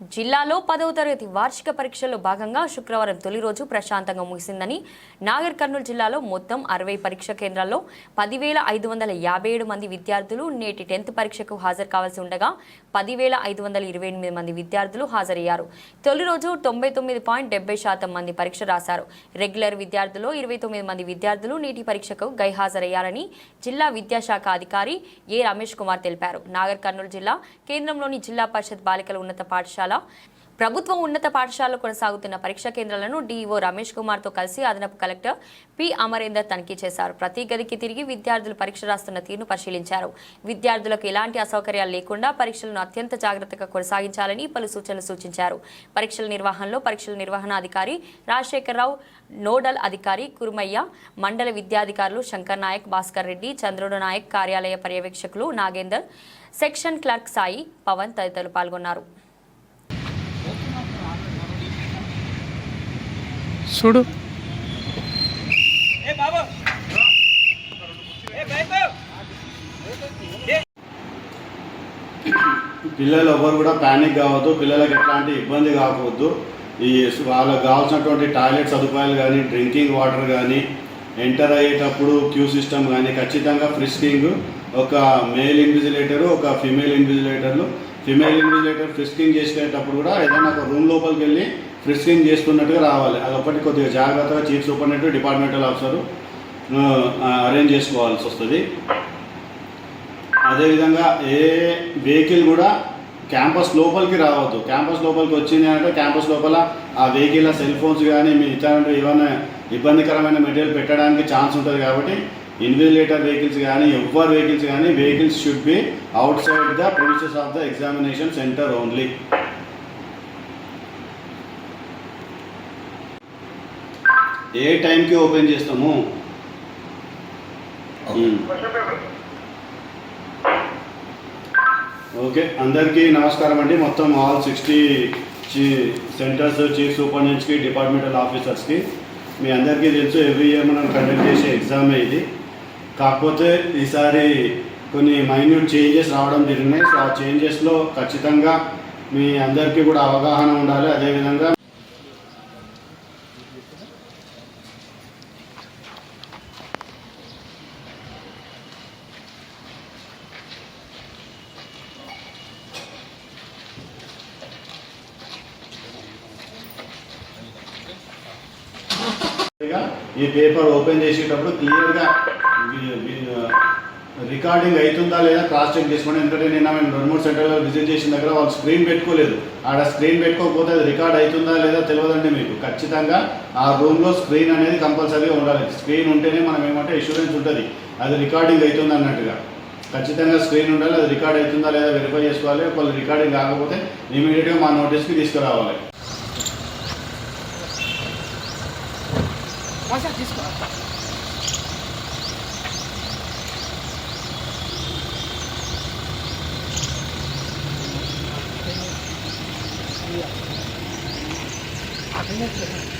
జిల్లాలో పదవ తరగతి వార్షిక పరీక్షల్లో భాగంగా శుక్రవారం తొలి రోజు ప్రశాంతంగా ముగిసిందని నాగర్ కర్నూలు జిల్లాలో మొత్తం అరవై పరీక్ష కేంద్రాల్లో పదివేల ఐదు వందల యాభై ఏడు మంది విద్యార్థులు నేటి టెన్త్ పరీక్షకు హాజరు కావాల్సి ఉండగా పదివేల ఐదు వందల ఇరవై ఎనిమిది మంది విద్యార్థులు హాజరయ్యారు. తొలి రోజు తొంభై తొమ్మిది పాయింట్ డెబ్బై శాతం మంది పరీక్ష రాశారు. రెగ్యులర్ విద్యార్థులు ఇరవై తొమ్మిది మంది విద్యార్థులు నేటి పరీక్షకు గైహాజరయ్యారని జిల్లా విద్యాశాఖ అధికారి ఏ రమేష్ కుమార్ తెలిపారు. నాగర్ కర్నూలు జిల్లా కేంద్రంలోని జిల్లా పరిషత్ బాలికల ఉన్నత పాఠశాల ప్రభుత్వ ఉన్నత పాఠశాలలో కొనసాగుతున్న పరీక్షా కేంద్రాలను డీఈఓ రమేష్ కుమార్తో కలిసి అదనపు కలెక్టర్ పి అమరేందర్ తనిఖీ చేశారు. ప్రతి గదికి తిరిగి విద్యార్థులు పరీక్ష రాస్తున్న తీరును పరిశీలించారు. విద్యార్థులకు ఎలాంటి అసౌకర్యాలు లేకుండా పరీక్షలను అత్యంత జాగ్రత్తగా కొనసాగించాలని పలు సూచనలు సూచించారు. పరీక్షల నిర్వహణలో పరీక్షల నిర్వహణ అధికారి రాజశేఖరరావు నోడల్ అధికారి కురుమయ్య మండల విద్యాధికారులు శంకర్ నాయక్ భాస్కర్ రెడ్డి చంద్రుడు నాయక్ కార్యాలయ పర్యవేక్షకులు నాగేందర్ సెక్షన్ క్లర్క్ సాయి పవన్ తదితరులు పాల్గొన్నారు. చూడు. పిల్లలు ఎవరు కూడా ప్యానిక్ కావద్దు. పిల్లలకి ఎట్లాంటి ఇబ్బంది కావద్దు ఈ వాళ్ళకి కావాల్సినటువంటి టాయిలెట్ సదుపాయాలు కానీ డ్రింకింగ్ వాటర్ కానీ ఎంటర్ అయ్యేటప్పుడు క్యూ సిస్టమ్ కానీ ఖచ్చితంగా ఫ్రిస్కింగ్ ఒక మేల్ ఇన్విజిలేటర్ ఒక ఫిమేల్ ఇన్విజిలేటర్లు. ఫిమేల్ ఇన్విజిలేటర్ ఫ్రిస్కింగ్ చేసేటప్పుడు కూడా ఏదైనా ఒక రూమ్ లోపలికి వెళ్ళి ఫ్రిస్కింగ్ చేసుకున్నట్టుగా రావాలి. అదొకటి కొద్దిగా జాగ్రత్తగా chief superintendent departmental officer arrange చేసుకోవాల్సి వస్తుంది. అదేవిధంగా ఏ వెహికల్ కూడా క్యాంపస్ లోపలికి రావద్దు. క్యాంపస్ లోపలికి వచ్చింది అంటే క్యాంపస్ లోపల ఆ వెహికల్ సెల్ ఫోన్స్ కానీ మీ ఇతర ఏమైనా ఇబ్బందికరమైన మెటీరియల్ పెట్టడానికి ఛాన్స్ ఉంటుంది కాబట్టి ఇన్విజిలేటర్ వెహికల్స్ కానీ ఎవ్వర్ వెహికల్స్ కానీ vehicles should be outside the premises of the examination centre only ఏ టైంకి ఓపెన్ చేస్తాము. ఓకే. అందరికీ నమస్కారం అండి. మొత్తం ఆల్ సిక్స్టీ చీ సెంటర్స్ చీఫ్ సూపరింటెండెంట్స్కి డిపార్ట్మెంటల్ ఆఫీసర్స్కి మీ అందరికీ తెలుసు ఎవ్రీ ఇయర్ మనం కండక్ట్ చేసే ఎగ్జామే ఇది. కాకపోతే ఈసారి కొన్ని మైన్యూట్ చేంజెస్ రావడం జరిగినాయి. సో ఆ చేంజెస్లో ఖచ్చితంగా మీ అందరికీ కూడా అవగాహన ఉండాలి. అదేవిధంగా క్లియర్గా ఈ పేపర్ ఓపెన్ చేసేటప్పుడు క్లియర్గా రికార్డింగ్ అవుతుందా లేదా క్రాస్ చెక్ చేసుకోండి. ఎందుకంటే నిన్న మేము రెండు మూడు సెంటర్లో విజిట్ చేసిన దగ్గర వాళ్ళు స్క్రీన్ పెట్టుకోలేదు. ఆడ స్క్రీన్ పెట్టుకోకపోతే అది రికార్డ్ అవుతుందా లేదా తెలియదండి మీకు. ఖచ్చితంగా ఆ రూమ్లో స్క్రీన్ అనేది కంపల్సరీగా ఉండాలి. స్క్రీన్ ఉంటేనే మనం ఏమంటే ఇన్సూరెన్స్ ఉంటుంది. అది రికార్డింగ్ అవుతుంది అన్నట్టుగా. ఖచ్చితంగా స్క్రీన్ ఉండాలి. అది రికార్డ్ అవుతుందా లేదా వెరిఫై చేసుకోవాలి. ఒకవేళ రికార్డింగ్ కాకపోతే ఇమీడియట్గా మా నోటీస్కి తీసుకురావాలి. 와샷 디스크 왔다 아, 100m.